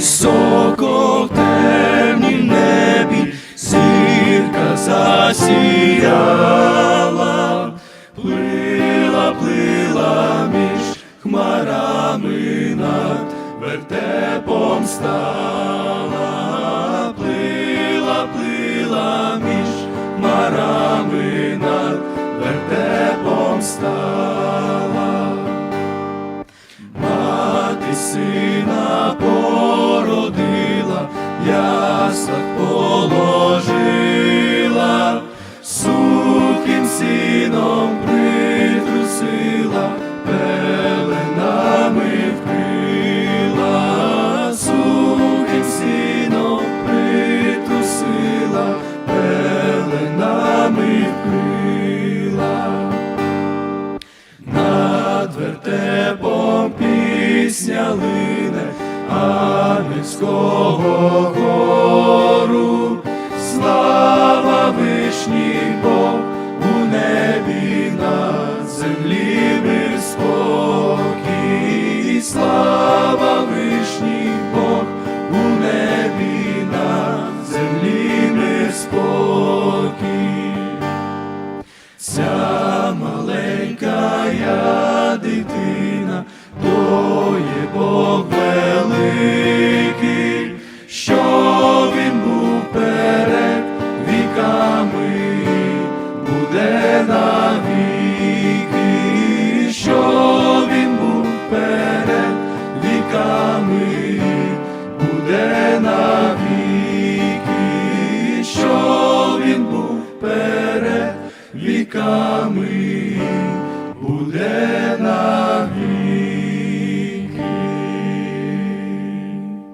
високо в темнім небі, зірка засіяла, плила, плила між хмарами над вертепом стала, яслах положила, сухим сином притрусила, пеленами вкрила, сухим сином притрусила, пеленами вкрила. Над вертепом пісня лине ангельського хору, Pieśni навіки, що він був перед віками, буде навіки, що він був перед віками буде